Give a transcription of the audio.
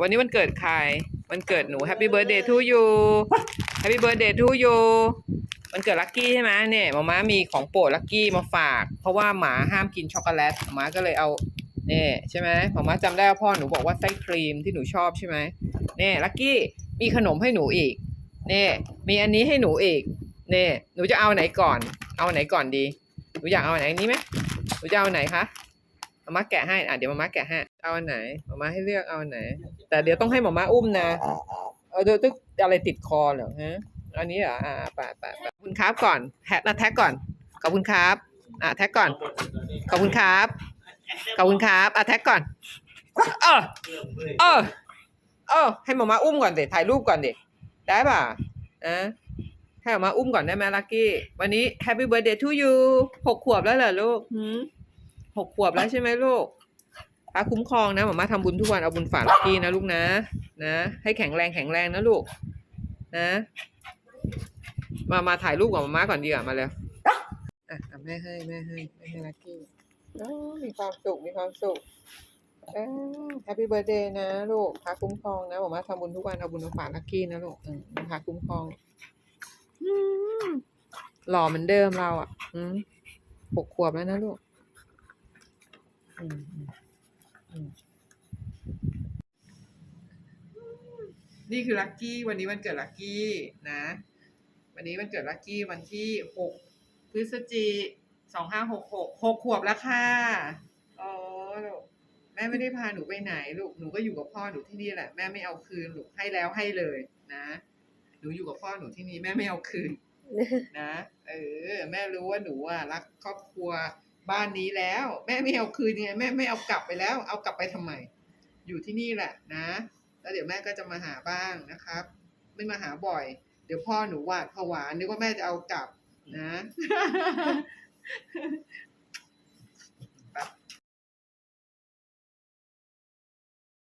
วันนี้วันเกิดใคร วันเกิดหนู Happy Birthday to you Happy Birthday to you วันเกิดลักกี้ใช่ไหมเนี่ยมาม่ามีของโปรดลักกี้มาฝาก เพราะว่าหมาห้ามกินช็อกโกแลตมาม่าก็เลยเอาเนี่ยใช่ไหมมาม่าจำได้ว่าพ่อหนูบอกว่าไส้ครีมที่หนูชอบใช่ไหมเนี่ยลักกี้มีขนมให้หนูอีกเนี่ยมีอันนี้ให้หนูอีกเนี่ยหนูจะเอาไหนก่อน เอาไหนก่อนดี หนูอยากเอาไหนอันนี้ไหมหนูจะเอาไหนคะ มาม่าแกะให้อะเดี๋ยวมาม่าแกะให้เอาอันไหนมาม่าให้เลือกเอาอันไหน แต่เดี๋ยวต้องให้มาม่าอุ้มนะเออเดี๋ยวตึ๊กอะไรติดคอเหรอฮะอันนี้เหรออ่าไปไปไปขอบคุณครับก่อนแท็กนะแท็กก่อนขอบคุณครับอ่าแท็กก่อนขอบคุณครับขอบคุณครับอะแท็กก่อนเออเออเออให้มาม่าอุ้มก่อนเด็ถ่ายรูปก่อนเด็ได้ป่ะอะให้มาม่าอุ้มก่อนได้ไหมลักกี้ วันนี้ Happy Birthday to you หกขวบแล้วเหรอลูกหืม หกขวบแล้วใช่ไหมลูกพระคุ้มครองนะหมามาทำบุญทุกวันเอาบุญฝากลักกี้นะลูกนะ นะ ให้แข็งแรงแข็งแรงนะลูก นะ มามาถ่ายรูปกับมาม่าก่อนดีกว่ามาเร็วอะแม่ให้แม่ให้แม่ให้ลักกี้โอ้มีความสุขมีความสุขแฮปปี้เบิร์เดย์นะลูกพาคุ้มครองนะบอกว่าทำบุญทุกวันเอาบุญมาฝากลักกี้นะลูกพาคุ้มครองหล่อเหมือนเดิมเราอะอืมหกขวบแล้วนะลูก อืมอืมนี่คือลักกี้วันนี้วันเกิดลักกี้นะ วันนี้วันเกิดลักกี้วันที่หกพฤศจิสองห้าหกหกหกขวบแล้วค่ะอ๋อลูกแม่ไม่ได้พาหนูไปไหนลูกหนูก็อยู่กับพ่อหนูที่นี่แหละแม่ไม่เอาคืนลูกให้แล้วให้เลยนะหนูอยู่กับพ่อหนูที่นี่แม่ไม่เอาคืนนะเออแม่รู้ว่าหนูอะรักครอบครัว บ้านนี้แล้ว แม่ไม่เอาคืนไงแม่ไม่เอากลับไปแล้ว เอากลับไปทำไม อยู่ที่นี่แหละนะ แล้วเดี๋ยวแม่ก็จะมาหาบ้างนะครับ ไม่มาหาบ่อย เดี๋ยวพ่อหนูหวาดผวานึกว่าแม่จะเอากลับนะ